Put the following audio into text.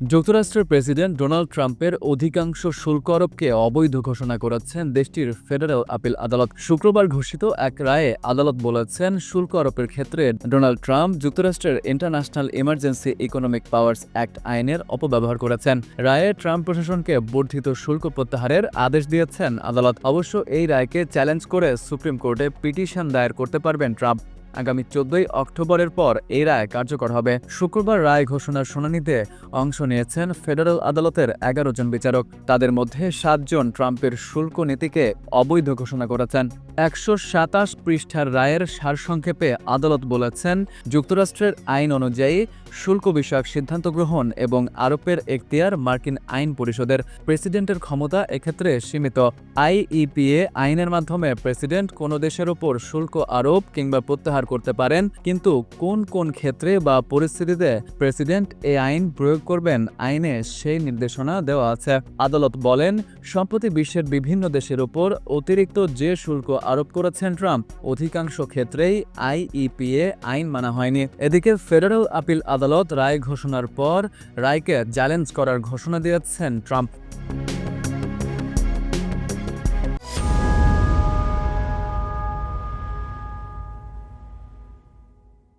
যুক্তরাষ্ট্রের president Donald ট্রাম্পের অধিকাংশ শুল্ক আরোপকে অবৈধ ঘোষণা করেছেন দেশটির ফেডারেল আপিল আদালত। শুক্রবার ঘোষিত এক রায়ে আদালত বলেছেন, শুল্ক আরোপের ক্ষেত্রে ডোনাল্ড ট্রাম্প যুক্তরাষ্ট্রের International Emergency Economic Powers Act আইনের অপব্যবহার করেছেন। রায়ে ট্রাম্প প্রশাসনকে বর্ধিত শুল্ক প্রত্যাহারের আদেশ দিয়েছেন আদালত। অবশ্য এই রায়কে চ্যালেঞ্জ করে সুপ্রিম কোর্টে পিটিশন দায়ের করতে পারবেন ট্রাম্প। আগামী চোদ্দই অক্টোবরের পর এই রায় কার্যকর হবে। শুক্রবার রায় ঘোষণার শুনানিতে অংশ নিয়েছেন ফেডারেল আদালতের এগারো জন বিচারক। তাদের মধ্যে সাতজন ট্রাম্পের শুল্ক নীতিকে অবৈধ ঘোষণা করেছেন। একশো সাতাশ পৃষ্ঠার রায়ের সারসংক্ষেপে আদালত বলেছেন, যুক্তরাষ্ট্রের আইন অনুযায়ী শুল্ক বিষয়ক সিদ্ধান্ত গ্রহণ এবং আরোপের এখতিয়ার মার্কিন আইন পরিষদের। প্রেসিডেন্টের ক্ষমতা এক্ষেত্রে সীমিত। আইইপিএ আইনের মাধ্যমে প্রেসিডেন্ট কোনো দেশের ওপর শুল্ক আরোপ কিংবা প্রত্যাহার করতে পারেন, কিন্তু কোন কোন ক্ষেত্রে বা পরিস্থিতিতে প্রেসিডেন্ট এই আইন প্রয়োগ করবেন আইনে সেই নির্দেশনা দেওয়া আছে। আদালত বলেন, সম্প্রতি বিশ্বের বিভিন্ন দেশের উপর অতিরিক্ত যে শুল্ক আরোপ করেছেন ট্রাম্প, অধিকাংশ ক্ষেত্রেই আইইপিএ আইন মানা হয়নি। এদিকে ফেডারেল আপিল আদালত রায় ঘোষণার পর রায়কে চ্যালেঞ্জ করার ঘোষণা দিয়েছেন ট্রাম্প।